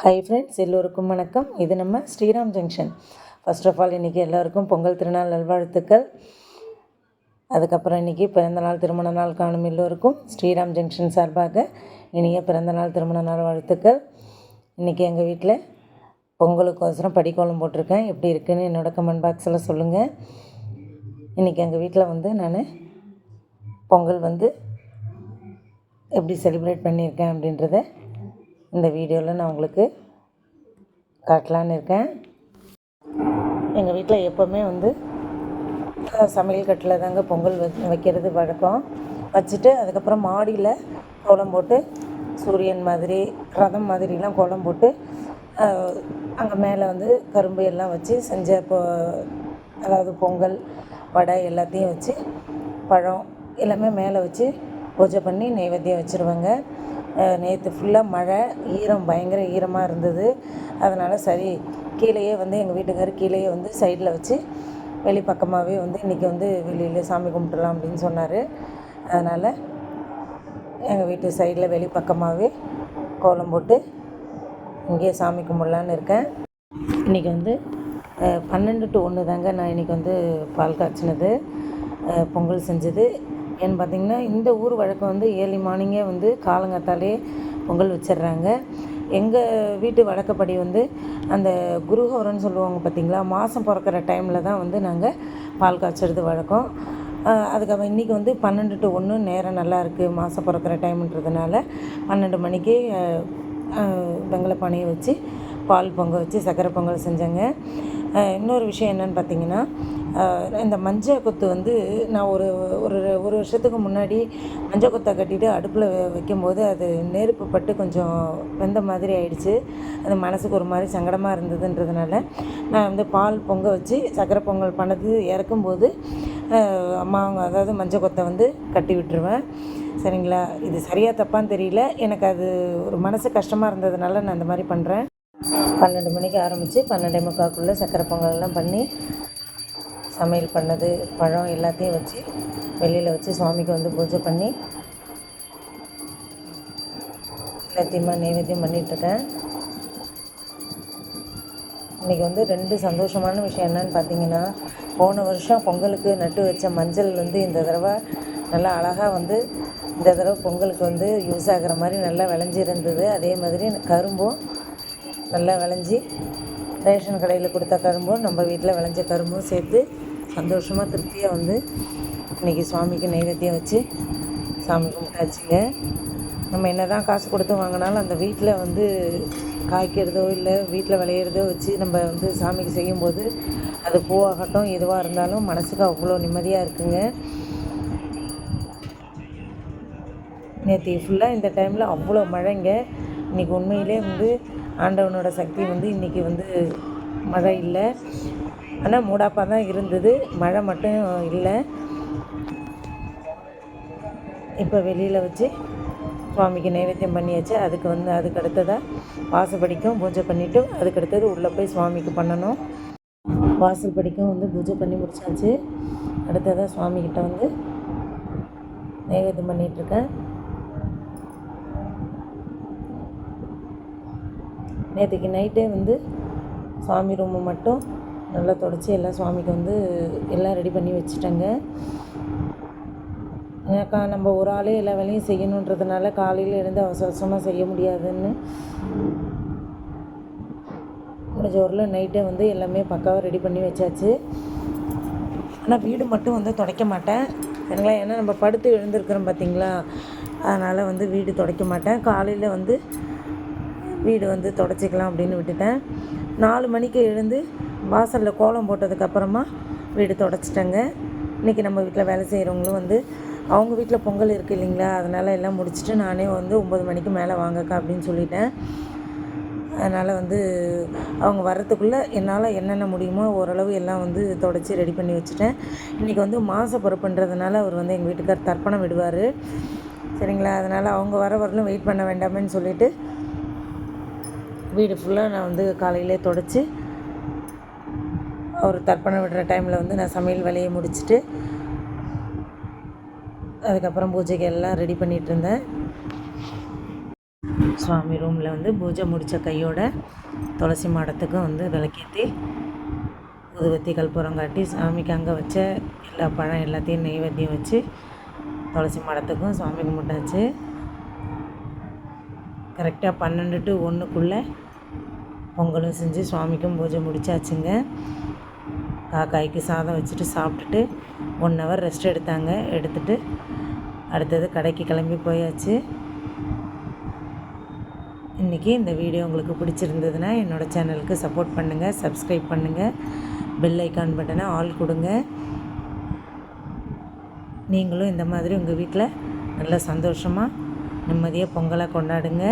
Hi friends எல்லோருக்கும் வணக்கம். இது நம்ம Sriram junction. First of all இன்றைக்கி எல்லாருக்கும் பொங்கல் திருநாள் நல்வாழ்த்துக்கள். அதுக்கப்புறம் இன்றைக்கி பிறந்தநாள் திருமண நாள் காணும் எல்லோருக்கும் ஸ்ரீராம் ஜங்ஷன் சார்பாக இனிய பிறந்தநாள் திருமண நாள் வாழ்த்துக்கள். இன்றைக்கி எங்கள் வீட்டில் பொங்கலுக்கோசரம் படிக்கோளம் போட்டிருக்கேன். எப்படி இருக்குன்னு என்னோட கமெண்ட் பாக்ஸில் சொல்லுங்கள் இன்றைக்கி எங்கள் வீட்டில் வந்து நான் பொங்கல் வந்து எப்படி செலிப்ரேட் பண்ணியிருக்கேன் அப்படின்றத இந்த வீடியோவில் நான் உங்களுக்கு காட்டலான்னு இருக்கேன். எங்கள் வீட்டில் எப்போவுமே வந்து சமையல் கட்டில் தாங்க பொங்கல் வைக்கிறது வழக்கம். வச்சுட்டு அதுக்கப்புறம் மாடியில் கோலம் போட்டு சூரியன் மாதிரி ரதம் மாதிரிலாம் கோலம் போட்டு அங்கே மேலே வந்து கரும்பு எல்லாம் வச்சு செஞ்ச இப்போ அதாவது பொங்கல் வடை எல்லாத்தையும் வச்சு பழம் எல்லாமே மேலே வச்சு பூஜை பண்ணி நைவேத்தியம் வச்சுருவாங்க. நேற்று ஃபுல்லாக மழை ஈரம் பயங்கர ஈரமாக இருந்தது. அதனால் சரி கீழேயே வந்து எங்கள் வீட்டுக்காரர் கீழேயே வந்து சைடில் வச்சு வெளி பக்கமாகவே வந்து இன்றைக்கி வந்து வெளியில் சாமி கும்பிட்டுலாம் அப்படின்னு சொன்னார். அதனால் எங்கள் வீட்டு சைடில் வெளி பக்கமாகவே கோலம் போட்டு இங்கேயே சாமி கும்பிட்லான்னு இருக்கேன். இன்றைக்கி வந்து பன்னெண்டு டு ஒன்று தாங்க நான் இன்றைக்கி வந்து பால் காய்ச்சினது. பொங்கல் செஞ்சது. ஏன்னு பார்த்தீங்கன்னா இந்த ஊர் வழக்கம் வந்து ஏர்லி மார்னிங்கே வந்து காலங்காத்தாலே பொங்கல் வச்சிடுறாங்க. எங்கள் வீட்டு வழக்கப்படி வந்து அந்த குருஹோரன்னு சொல்லுவாங்க பார்த்தீங்களா மாதம் பிறக்கிற டைமில் தான் வந்து நாங்கள் பால் காய்ச்சறது வழக்கம். அதுக்கப்புறம் இன்றைக்கி வந்து பன்னெண்டு டு ஒன்று நேரம் நல்லா இருக்குது மாதம் பிறக்கிற டைம்ன்றதுனால பன்னெண்டு மணிக்கு அஹ், வெங்கல பானையை வச்சு பால் பொங்கல் வச்சு சக்கரை பொங்கல் செஞ்சேங்க. இன்னொரு விஷயம் என்னன்னு பார்த்தீங்கன்னா இந்த மஞ்சள் கொத்து வந்து நான் ஒரு ஒரு ஒரு வருஷத்துக்கு முன்னாடி மஞ்சள் கொத்தை கட்டிட்டு அடுப்பில் வைக்கும்போது அது நெருப்பு பட்டு கொஞ்சம் வெந்த மாதிரி ஆயிடுச்சு. அது மனசுக்கு ஒரு மாதிரி சங்கடமாக இருந்ததுன்றதுனால நான் வந்து பால் பொங்க வச்சு சக்கரை பொங்கல் பண்ணது இறக்கும்போது அம்மா அவங்க அதாவது மஞ்சள் கொத்தை வந்து கட்டி விட்டுருவேன். சரிங்களா? இது சரியாக தப்பான்னு தெரியல. எனக்கு அது ஒரு மனசு கஷ்டமாக இருந்ததுனால நான் அந்த மாதிரி பண்ணுறேன் பன்னெண்டு மணிக்கு ஆரம்பித்து பன்னெண்டே முக்காக்குள்ளே சக்கரை பொங்கல்லாம் பண்ணி சமையல் பண்ணது பழம் எல்லாத்தையும் வச்சு வெளியில் வச்சு சுவாமிக்கு வந்து பூஜை பண்ணி எல்லாத்தையுமா நைவேத்தியம் பண்ணிகிட்ருக்கேன் இன்றைக்கி வந்து ரெண்டு சந்தோஷமான விஷயம் என்னன்னு பார்த்தீங்கன்னா போன வருஷம் பொங்கலுக்கு நட்டு வச்ச மஞ்சள் வந்து இந்த தடவை நல்லா அழகாக வந்து இந்த தடவை பொங்கலுக்கு வந்து யூஸ் ஆகிற மாதிரி நல்லா விளைஞ்சிருந்தது. அதே மாதிரி கரும்பும் நல்லா விளைஞ்சி ரேஷன் கடையில் கொடுத்த கரும்பும் நம்ம வீட்டில் விளைஞ்ச கரும்பும் சேர்த்து சந்தோஷமாக திருப்தியாக வந்து இன்றைக்கி சுவாமிக்கு நைவேத்தியம் வச்சு சாமி கும்பிட்டாச்சுங்க. நம்ம என்ன தான் காசு கொடுத்து வாங்கினாலும் அந்த வீட்டில் வந்து காய்க்கிறதோ இல்லை வீட்டில் விளையிறதோ வச்சு நம்ம வந்து சாமிக்கு செய்யும்போது அது பூவாகட்டும் எதுவாக இருந்தாலும் மனசுக்கு அவ்வளோ நிம்மதியாக இருக்குங்க. நேற்று ஃபுல்லாக இந்த டைமில் அவ்வளோ மழைங்க. இன்றைக்கி உண்மையிலே வந்து ஆண்டவனோட சக்தி வந்து இன்றைக்கி வந்து மழை இல்லை. ஆனால் மூடாப்பாக தான் இருந்தது. மழை மட்டும் இல்லை. இப்போ வெளியில் வச்சு சுவாமிக்கு நைவேத்தியம் பண்ணியாச்சு. அதுக்கு வந்து அதுக்கு அடுத்ததாக வாசல் படிக்கும் பூஜை பண்ணிவிட்டு அதுக்கு அடுத்தது உள்ளே போய் சுவாமிக்கு பண்ணணும். வாசல் படிக்கும் வந்து பூஜை பண்ணி முடிச்சாச்சு. அடுத்ததாக சுவாமிக்கிட்ட வந்து நைவேத்தியம் பண்ணிகிட்ருக்கேன் நேற்றுக்கு நைட்டே வந்து சாமி ரூமு மட்டும். நல்லா தொடச்சி எல்லாம் சுவாமிக்கு வந்து எல்லாம் ரெடி பண்ணி வச்சுட்டேங்க. ஏன்னாக்கா நம்ம ஒரு ஆளே எல்லா வேலையும் செய்யணுன்றதுனால காலையில் எழுந்து அவசர அவசரமாக செய்ய முடியாதுன்னு. முடிஞ்ச ஊரில் நைட்டே வந்து எல்லாமே பக்காவாக ரெடி பண்ணி வச்சாச்சு. ஆனால் வீடு மட்டும் வந்து துடைக்க மாட்டேன். சரிங்களா ஏன்னா நம்ம படுத்து எழுந்திருக்கிறோம் பார்த்தீங்களா அதனால் வந்து வீடு துடைக்க மாட்டேன். காலையில் வந்து வீடு வந்து துடைச்சிக்கலாம் அப்படின்னு விட்டுட்டேன். நாலு மணிக்கு எழுந்து வாசலில் கோலம் போட்டதுக்கப்புறமா வீடு தொடச்சிட்டேங்க. இன்றைக்கி நம்ம வீட்டில் வேலை செய்கிறவங்களும் வந்து அவங்க வீட்டில் பொங்கல் இருக்குது இல்லைங்களா? அதனால் எல்லாம் முடிச்சுட்டு நானே வந்து ஒம்பது மணிக்கு மேலே வாங்கக்கா அப்படின்னு சொல்லிட்டேன். அதனால் வந்து அவங்க வர்றதுக்குள்ளே என்னால் என்னென்ன முடியுமோ ஓரளவு எல்லாம் வந்து தொடச்சி ரெடி பண்ணி வச்சுட்டேன். இன்றைக்கி வந்து மாத பொறுப்புன்றதுனால அவர் வந்து எங்கள் வீட்டுக்கார் தர்ப்பணம் விடுவார். சரிங்களா? அதனால் அவங்க வர வரலும் வெயிட் பண்ண வேண்டாமேன்னு சொல்லிவிட்டு வீடு ஃபுல்லாக நான் வந்து காலையிலே தொடச்சி அவர் தர்ப்பணம் விடுற டைமில் வந்து நான் சமையல் வேலையை முடிச்சுட்டு அதுக்கப்புறம் பூஜைக்கு எல்லாம் ரெடி பண்ணிகிட்டு இருந்தேன். சுவாமி ரூமில் வந்து பூஜை முடித்த கையோட துளசி மாடத்துக்கும் வந்து விளக்கேற்றி உதுவத்தி கற்பூரம் காட்டி சாமிக்கு அங்கே வச்ச எல்லா பழம் எல்லாத்தையும் நெய்வேத்தியம் வச்சு துளசி மாடத்துக்கும் சாமி கும்பிட்டாச்சு. கரெக்டாக பன்னெண்டு டு ஒன்றுக்குள்ளே பொங்கலும் செஞ்சு சுவாமிக்கும் பூஜை முடிச்சாச்சுங்க. காக்காய்க்கு சாதம் வச்சுட்டு சாப்பிட்டுட்டு ஒன் ஹவர் ரெஸ்ட் எடுத்தாங்க. எடுத்துட்டு அடுத்தது கடைக்கு கிளம்பி போயாச்சு. இன்றைக்கி இந்த வீடியோ உங்களுக்கு பிடிச்சிருந்ததுன்னா என்னோடய சேனலுக்கு சப்போர்ட் பண்ணுங்கள் சப்ஸ்கிரைப் பண்ணுங்கள் பெல் ஐக்கான் பட்டனை ஆல் கொடுங்க. நீங்களும் இந்த மாதிரி உங்கள் வீட்டில் நல்ல சந்தோஷமாக நிம்மதியாக பொங்கலை கொண்டாடுங்க.